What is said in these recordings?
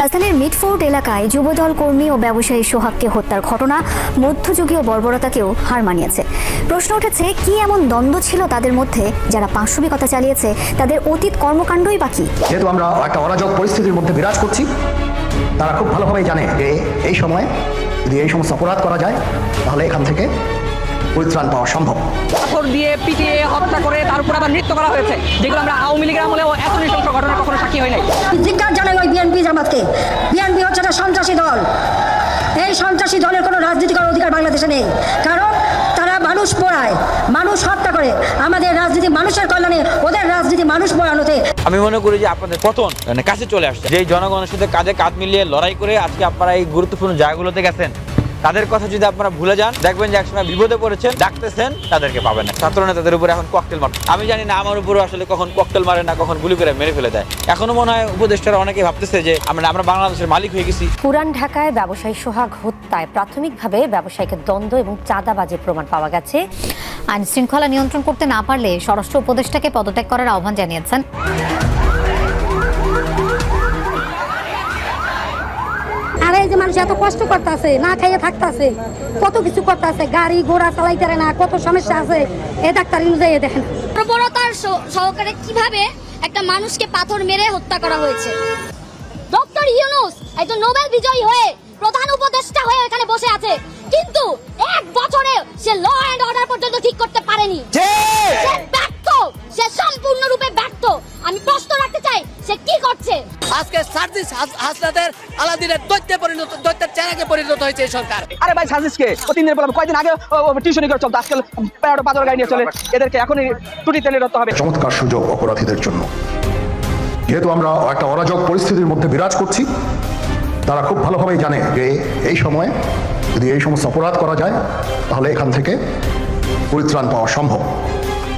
রাজধানীর মিডফোর্ট এলাকায় যুবদল কর্মী ও ব্যবসায়ী সোহাগকে হত্যার ঘটনা মধ্যযুগীয় বর্বরতাকেও হার মানিয়েছে। প্রশ্ন উঠেছে, কি এমন দ্বন্দ্ব ছিল তাদের মধ্যে যারা পাঁচশবিকতা চালিয়েছে? তাদের অতীত কর্মকাণ্ডই বাকি যেহেতু আমরা একটা অরাজক পরিস্থিতির মধ্যে বিরাজ করছি, তারা খুব ভালোভাবেই জানে যে এই সময় যদি এই সমস্ত অপরাধ করা যায়, তাহলে এখান থেকে পরিত্রাণ পাওয়া সম্ভব। পাথর দিয়ে পিটিয়ে হত্যা করে তার উপর আবার নৃত্য করা হয়েছে। যেগুলো আমরা আওয়ামী লীগের আমলেও এত নৃশংস ঘটনা কখনো সাক্ষী হয় নাই। ধিক্কার জানাই ওই বিএনপি জামাতকে। বিএনপি হচ্ছে একটা সন্ত্রাসী দল। এই সন্ত্রাসী দলের কোনো রাজনীতি করার অধিকার বাংলাদেশে নেই। কারণ তারা মানুষ পোড়ায় মানুষ হত্যা করে। আমাদের রাজনীতি মানুষের কল্যাণে ওদের রাজনীতি মানুষ পোড়ানোতে। আমি মনে করি যে আপনাদের পতন মানে কাছে চলে আসছে। যেই জনগণের সাথে কাঁধে কাঁধ মিলিয়ে লড়াই করে আজকে আপনারা এই গুরুত্বপূর্ণ জায়গাগুলোতে গেছেন তাদের কথা যদি আপনারা ভুলে যান, দেখবেন যে একসময় বিপদে পড়েছেন, ডাকতেছেন, তাদেরকে পাবেন না। ছাত্র নেতাদের উপরে এখন ককটেল মারে আমি জানি না আমার উপরে আসলে কখন ককটেল মারে না, কখন গুলি করে মেরে ফেলে দেয়। এখনও মনে হয় উপদেষ্টারা অনেকে ভাবতেছে যে, আমরা আমরা বাংলাদেশের মালিক হয়ে গেছি। পুরান ঢাকায় ব্যবসায়ী সোহাগ হত্যায় প্রাথমিকভাবে ব্যবসায়ীকে দ্বন্দ্ব এবং চাঁদাবাজির প্রমাণ পাওয়া গেছে। আইন শৃঙ্খলা নিয়ন্ত্রণ করতে না পারলে স্বরাষ্ট্র উপদেষ্টাকে পদত্যাগ করার আহ্বান জানিয়েছেন। এই যে মানুষ এত কষ্ট করতেছে না খাইয়ে থাকতেছে কত কিছু করতেছে গাড়ি ঘোড়া চালাইতে না কত সমস্যা আছে এ ডাক্তার অনুযায়ী দেখেন। বর্বরতার সহকারে কীভাবে একটা মানুষকে পাথর মেরে হত্যা করা হয়েছে? ডক্টর ইউনুস একজন নোবেল বিজয়ী হয়ে প্রধান উপদেষ্টা হয়ে এখানে বসে আছে কিন্তু এক বছরে সে ল এন্ড অর্ডার পর্যন্ত ঠিক করতে পারেনি। সে ব্যর্থ সে সম্পূর্ণরূপে ব্যর্থ। আমি প্রশ্ন রাখতে চাই সে কি করছে? আজকে সার্জিস হাসনাদের আলাদিনের দৈত্যে পরিণত দৈত্যের চেহারাকে পরিণত হয়েছে এই সরকার। আরে ভাই সাজিসকে ও তিন দিন বললাম কয়েকদিন আগে টিউশনি করে চলতো। আজকাল প্যারোটা পাথর গাড়ি নিয়ে চলে। এদেরকে এখনই টুটি তেলে ধরতে হবে। চমৎকার সুযোগ অপরাধীদের জন্য। যেহেতু আমরা একটা অরাজক পরিস্থিতির মধ্যে বিরাজ করছি তারা খুব ভালোভাবেই জানে যে এই সময় যদি এই সমস্ত অপরাধ করা যায় তাহলে এখান থেকে পরিত্রাণ পাওয়া সম্ভব।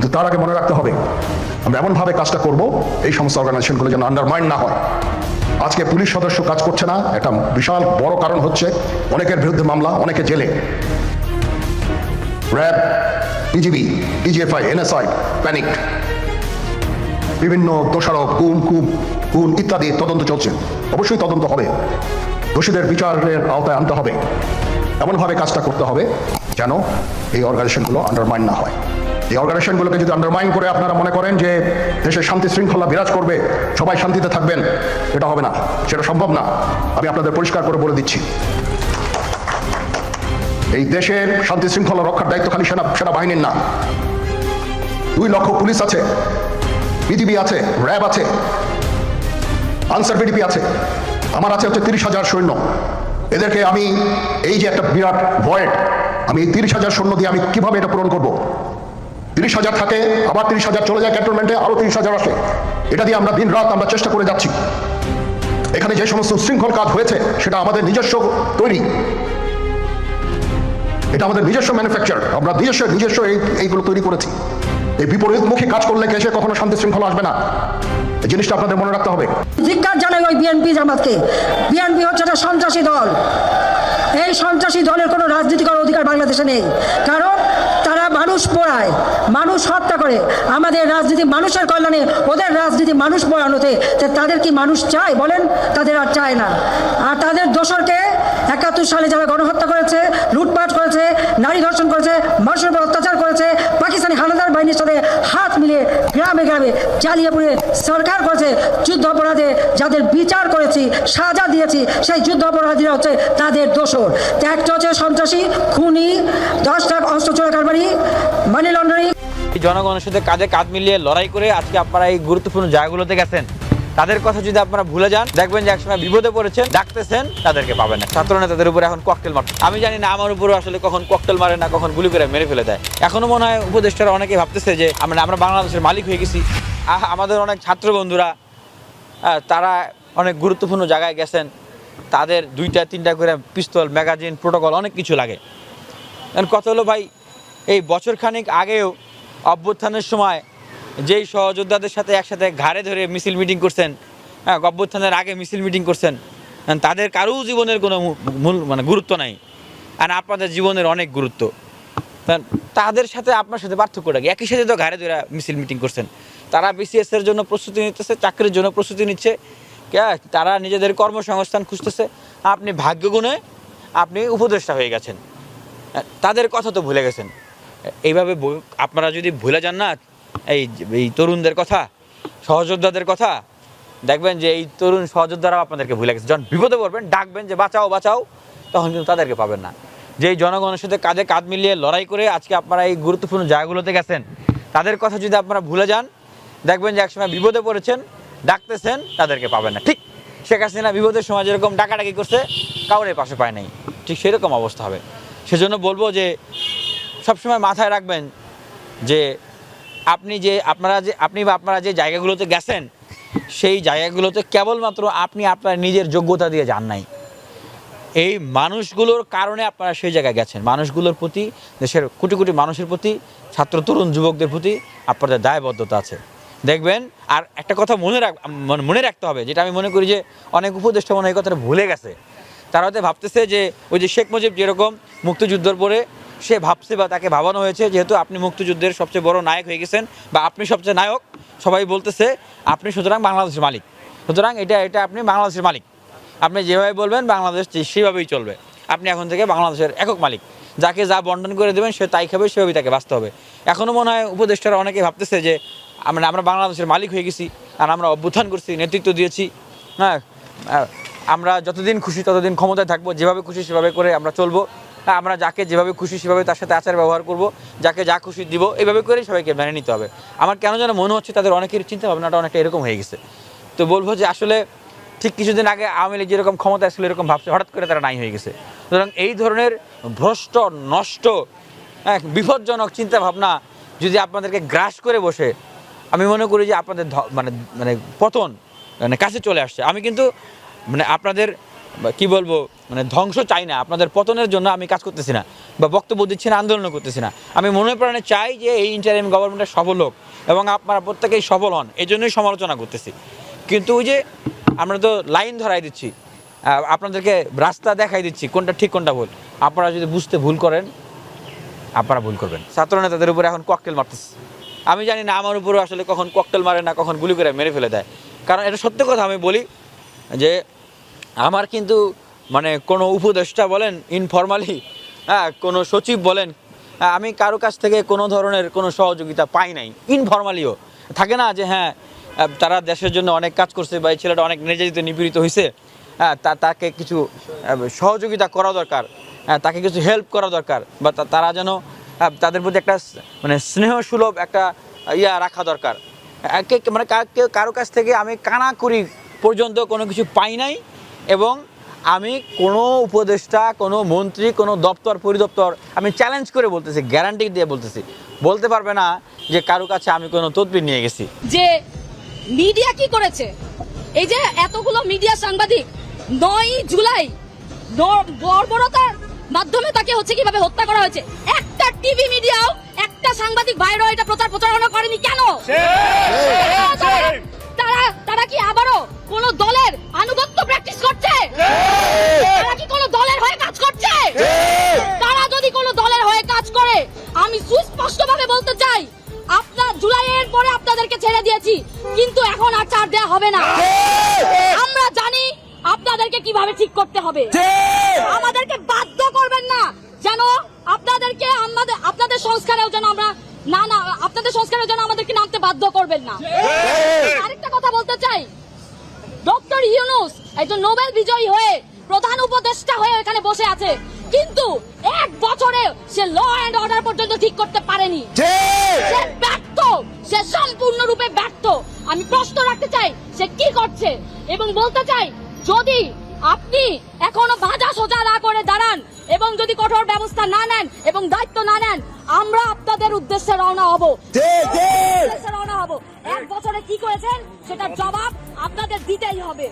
কিন্তু তার আগে মনে রাখতে হবে, আমরা এমনভাবে কাজটা করব, এই সমস্ত অর্গানাইজেশনগুলো যেন আন্ডারমাইন্ড না হয়। আজকে পুলিশ সদস্য কাজ করছে না একটা বিশাল বড় কারণ হচ্ছে, অনেকের বিরুদ্ধে মামলা, অনেকে জেলে। RAB BGB DGFI NSI panic বিভিন্ন দোষারোপ, গুম কুম খুন ইত্যাদি তদন্ত চলছে। অবশ্যই তদন্ত হবে। দোষীদের বিচারের আওতায় আনতে হবে। এমনভাবে কাজটা করতে হবে যেন এই অর্গানাইজেশনগুলো আন্ডারমাইন না হয়। এই অর্গানাইজেশনগুলোকে যদি আন্ডারমাইন করে আপনারা মনে করেন যে দেশের শান্তি শৃঙ্খলা বিরাজ করবে, সবাই শান্তিতে থাকবেন, এটা হবে না, সেটা সম্ভব না। আমি আপনাদের পরিষ্কার করে বলে দিচ্ছি। এই দেশের শান্তি শৃঙ্খলা রক্ষার দায়িত্ব খালি সেনা সেনাবাহিনীর না। দুই লক্ষ পুলিশ আছে, বিজিবি আছে, র্যাব আছে, আনসার বিডিপি আছে, আমার আছে হচ্ছে তিরিশ হাজার সৈন্য। এদেরকে আমি এই যে একটা বিরাট ভয়েড, আমি এই তিরিশ হাজার সৈন্য দিয়ে আমি কীভাবে এটা পূরণ করব? তিরিশ হাজার থাকে, আবার তিরিশ হাজার চলে যায় ক্যান্টনমেন্টে, আরও তিরিশ হাজার আসে। এটা দিয়ে আমরা দিন রাত আমরা চেষ্টা করে যাচ্ছি। এখানে যে সমস্ত শৃঙ্খল কাজ হয়েছে, সেটা আমাদের নিজস্ব তৈরি। এটা আমাদের নিজস্ব ম্যানুফ্যাকচার আমরা নিজস্ব নিজস্ব এই, এইগুলো তৈরি করেছি। এই বিপরীতমুখী কাজ করলে কেসে কখনো শান্তি শৃঙ্খলা আসবে না? এই জিনিসটা আপনাদের মনে রাখতে হবে। ধিক্কার জানাই ওই বিএনপি জামাতকে। বিএনপি হচ্ছে একটা সন্ত্রাসী দল। এই সন্ত্রাসী দলের কোনো রাজনীতি অধিকার বাংলাদেশে নেই। কারণ মানুষ পোড়ায়, মানুষ হত্যা করে। আমাদের রাজনীতি মানুষের কল্যাণে, ওদের রাজনীতি মানুষ পোড়ানোতে তাদের কি মানুষ চায় বলেন? তাদের আর চায় না। আর তাদের দোষরকে একাত্তর সালে যারা গণহত্যা করেছে, লুটপাট করেছে, নারী ধর্ষণ করেছে, মানুষের উপর অত্যাচার করেছে, পাকিস্তানি হানাদার বাহিনীর সাথে হাত মিলিয়ে গ্রাম গ্রামে চালিয়ে পুড়ে সরকার করেছে যুদ্ধ অপরাধে, যাদের বিচার করেছি, সাজা দিয়েছি, সেই যুদ্ধ অপরাধীরা হচ্ছে তাদের দোষর। একটা হচ্ছে সন্ত্রাসী, খুনি, দশ লাখ অস্ত্র চোর কারবারি মানি লন্ডারিং জনগণের সাথে কাজে কাঁধ মিলিয়ে লড়াই করে আজকে আপনারা এই গুরুত্বপূর্ণ জায়গাগুলোতে গেছেন। তাদের কথা যদি আপনারা ভুলে যান, দেখবেন যে একসময় বিপদে পড়েছেন, ডাকতেছেন, তাদেরকে পাবেন না। ছাত্র নেতাদের উপরে এখন ককটেল মারছে আমি জানি না আমার উপরে আসলে কখন ককটেল মারে না কখন গুলি করে মেরে ফেলে দেয়। এখনও মনে হয় উপদেষ্টারা অনেকে ভাবতেছে যে, আমরা আমরা বাংলাদেশের মালিক হয়ে গেছি। আমাদের অনেক ছাত্র বন্ধুরা তারা অনেক গুরুত্বপূর্ণ জায়গায় গেছেন। তাদের দুইটা, তিনটা করে পিস্তল, ম্যাগাজিন প্রোটোকল অনেক কিছু লাগে। কথা হলো ভাই, এই বছর খানিক আগেও অভ্যুত্থানের সময় যেই সহযোদ্ধাদের সাথে একসাথে ঘাড়ে ধরে মিছিল মিটিং করছেন হ্যাঁ অভ্যুত্থানের আগে মিছিল মিটিং করছেন হ্যাঁ, তাদের কারও জীবনের কোনো মূল মানে গুরুত্ব নাই। আর আপনাদের জীবনের অনেক গুরুত্ব। তাদের সাথে আপনার সাথে পার্থক্যটা কি? একই সাথে তো ঘাড়ে ধরে মিছিল মিটিং করছেন। তারা বিসিএস এর জন্য প্রস্তুতি নিতেছে চাকরির জন্য প্রস্তুতি নিচ্ছে। তারা নিজেদের কর্মসংস্থান খুঁজতেছে। আপনি ভাগ্যগুণে আপনি উপদেষ্টা হয়ে গেছেন। তাদের কথা তো ভুলে গেছেন। এইভাবে আপনারা যদি ভুলে যান না এই এই তরুণদের কথা, সহযোদ্ধাদের কথা, দেখবেন যে এই তরুণ সহযোদ্ধারাও আপনাদেরকে ভুলে গেছে। যখন বিপদে পড়বেন, ডাকবেন যে, বাঁচাও বাঁচাও, তখন কিন্তু তাদেরকে পাবেন না। যেই জনগণের সাথে কাঁধে কাঁধ মিলিয়ে লড়াই করে আজকে আপনারা এই গুরুত্বপূর্ণ জায়গাগুলোতে গেছেন, তাদের কথা যদি আপনারা ভুলে যান, দেখবেন যে একসময় বিপদে পড়েছেন, ডাকতেছেন, তাদেরকে পাবেন না। ঠিক শেখ হাসিনা বিপদের সময় যেরকম ডাকাডাকি করছে, কাউরে পাশে পায় নাই। ঠিক সেরকম অবস্থা হবে। সেজন্য বলব যে, সবসময় মাথায় রাখবেন যে আপনি যে আপনারা যে, আপনি বা আপনারা যে জায়গাগুলোতে গেছেন, সেই জায়গাগুলোতে কেবলমাত্র আপনি আপনার নিজের যোগ্যতা দিয়ে যান নাই। এই মানুষগুলোর কারণে আপনারা সেই জায়গায় গেছেন। মানুষগুলোর প্রতি, দেশের কোটি কোটি মানুষের প্রতি, ছাত্র, তরুণ, যুবকদের প্রতি আপনাদের দায়বদ্ধতা আছে। দেখবেন, আর একটা কথা মনে রাখ মানে রাখতে হবে, যেটা আমি মনে করি যে অনেক উপদেষ্টা মনে এই কথাটা ভুলে গেছে। তারা হয়তো ভাবতেছে যে, ওই যে শেখ মুজিব যেরকম মুক্তিযুদ্ধর পরে সে ভাবছে বা তাকে ভাবানো হয়েছে যেহেতু আপনি মুক্তিযুদ্ধের সবচেয়ে বড় নায়ক হয়ে গেছেন বা আপনি সবচেয়ে নায়ক, সবাই বলতেছে, আপনি সুতরাং বাংলাদেশের মালিক। সুতরাং এটা এটা আপনি বাংলাদেশের মালিক। আপনি যেভাবে বলবেন, বাংলাদেশ সেভাবেই চলবে। আপনি এখন থেকে বাংলাদেশের একক মালিক। যাকে যা বন্টন করে দেবেন, সে তাই খাবে, সেভাবেই তাকে বাঁচতে হবে। এখনও মনে হয় উপদেষ্টারা অনেকে ভাবতেছে যে মানে আমরা বাংলাদেশের মালিক হয়ে গেছি আর আমরা অভ্যুত্থান করছি, নেতৃত্ব দিয়েছি। হ্যাঁ আমরা যতদিন খুশি ততদিন ক্ষমতায় থাকব, যেভাবে খুশি সেভাবে করে আমরা চলবো। আমরা যাকে যেভাবে খুশি সেভাবে তার সাথে আচার ব্যবহার করব, যাকে যা খুশি দিব, এভাবে করেই সবাইকে মেনে নিতে হবে। আমার কেন যেন মনে হচ্ছে তাদের অনেকের চিন্তা ভাবনাটা অনেকটা এরকম হয়ে গেছে। তো বলব যে আসলে ঠিক কিছুদিন আগে আওয়ামী লীগ যেরকম ক্ষমতা ছিল, এরকম ভাবছে, হঠাৎ করে তারা নাই হয়ে গেছে। সুতরাং এই ধরনের ভ্রষ্ট, নষ্ট এক বিপজ্জনক চিন্তা ভাবনা যদি আপনাদেরকে গ্রাস করে বসে, আমি মনে করি যে আপনাদের মানে মানে পতন মানে কাছে চলে আসছে। আমি কিন্তু মানে আপনাদের কি বলব মানে ধ্বংস চাই না। আপনাদের পতনের জন্য আমি কাজ করতেছি না বা বক্তব্য দিচ্ছি না, আন্দোলন করতেছি না। আমি মনে প্রাণে চাই যে এই ইন্টারিম গভর্নমেন্টের সফল হোক এবং আপনারা প্রত্যেকেই সফল হন এই জন্যই সমালোচনা করতেছি। কিন্তু ওই যে আমরা তো লাইন ধরাই দিচ্ছি আপনাদেরকে রাস্তা দেখাই দিচ্ছি, কোনটা ঠিক, কোনটা ভুল। আপনারা যদি বুঝতে ভুল করেন, আপনারা ভুল করবেন। ছাত্র নেতাদের উপরে এখন ককটেল মারতেছে। আমি জানি না আমার উপরে আসলে কখন ককটেল মারে না কখন গুলি করে মেরে ফেলে দেয়। কারণ এটা সত্য কথা আমি বলি যে আমার কিন্তু মানে কোনো উপদেষ্টা বলেন ইনফরমালি হ্যাঁ কোনো সচিব বলেন হ্যাঁ, আমি কারও কাছ থেকে কোনো ধরনের কোনো সহযোগিতা পাই নাই ইনফরমালিও থাকে না যে হ্যাঁ তারা দেশের জন্য অনেক কাজ করছে বা এই ছেলেটা অনেক নির্যাতিত নিপীড়িত হয়েছে হ্যাঁ তা তাকে কিছু সহযোগিতা করা দরকার হ্যাঁ, তাকে কিছু হেল্প করা দরকার বা তারা যেন তাদের প্রতি একটা মানে স্নেহ সুলভ একটা ইয়া রাখা দরকার। মানে কারও কাছ থেকে আমি কানা করি পর্যন্ত কোনো কিছু পাই নাই এবং আমি কোনো উপদেষ্টা কোনো মন্ত্রী কোনো দপ্তর পরিদপ্তর আমি চ্যালেঞ্জ করে বলতেছি গ্যারান্টি দিয়ে বলতেছি। বলতে পারবে না যে কারও কাছে আমি কোনো তদবির নিয়ে গেছি। যে মিডিয়া কি করেছে? এই যে এতগুলো মিডিয়া সাংবাদিক নয় জুলাই বর্বরতার মাধ্যমে তাকে হচ্ছে কীভাবে হত্যা করা হয়েছে? একটা টিভি মিডিয়াও একটা সাংবাদিক ভাইরাও এটা প্রচার প্রচারণা করেনি কেন করতে হবে। আমাদেরকে বাধ্য করবেন না যেন আপনাদেরকে আমাদের আপনাদের সংস্কারেও যেন আমরা না না আপনাদের সংস্কারের জন্য আমাদেরকে নামতে বাধ্য করবেন না। আরেকটা কথা বলতে চাই। ডক্টর ইউনুস একজন নোবেল বিজয়ী হয়ে প্রধান উপদেষ্টা হয়ে এখানে বসে আছে। কিন্তু এক বছরে সে ল অ্যান্ড অর্ডার পর্যন্ত ঠিক করতে পারেনি। সে ব্যর্থ। সে সম্পূর্ণরূপে ব্যর্থ। আমি প্রশ্ন রাখতে চাই সে কি করছে? এবং বলতে চাই যদি আপনি এখনও ভাজা সোজা না করে দাঁড়ান এবং যদি কঠোর ব্যবস্থা না নেন এবং দায়িত্ব না নেন আমরা আপনাদের উদ্দেশ্যে রওনা হব। উদ্দেশ্যে রওনা হব। এক বছরে কি করেছেন সেটার জবাব আপনাদের দিতেই হবে।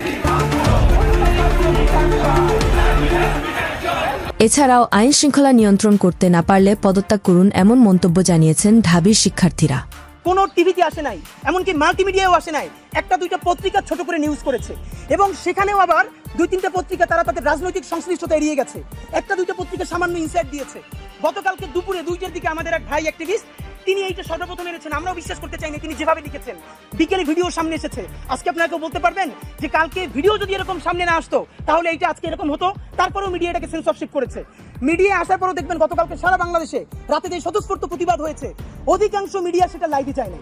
এছাড়াও আইন শৃঙ্খলা নিয়ন্ত্রণ করতে না পারলে পদত্যাগ করুন এমন মন্তব্য জানিয়েছেন ঢাবির শিক্ষার্থীরা। কোনো টিভিতে আসে নাই এমনকি মাল্টিমিডিয়াও আসে নাই। একটা দুইটা পত্রিকা ছোট করে নিউজ করেছে। এবং সেখানেও আবার দুই তিনটা পত্রিকা তারা তাদের রাজনৈতিক সংশ্লিষ্টতা এড়িয়ে গেছে। একটা দুইটা পত্রিকা সামান্য ইনসাইট দিয়েছে। গতকালকে দুপুরে দুইটার দিকে আমাদের এক ভাই অ্যাক্টিভিস্ট তিনি এইটা সর্বপ্রথম এনেছেন। আমরাও বিশ্বাস করতে চাইনি তিনি যেভাবে লিখেছেন। বিকেলে ভিডিও সামনে এসেছে। আজকে আপনাকে বলতে পারবেন যে কালকে ভিডিও যদি এরকম সামনে না আসতো, তাহলে এইটা আজকে এরকম হতো। তারপরেও মিডিয়া এটাকে সেন্সরশিপ করেছে। মিডিয়া আসার পরও দেখবেন গতকালকে সারা বাংলাদেশে রাতে যে স্বতঃস্ফূর্ত প্রতিবাদ হয়েছে, অধিকাংশ মিডিয়া সেটা লাইভে চায়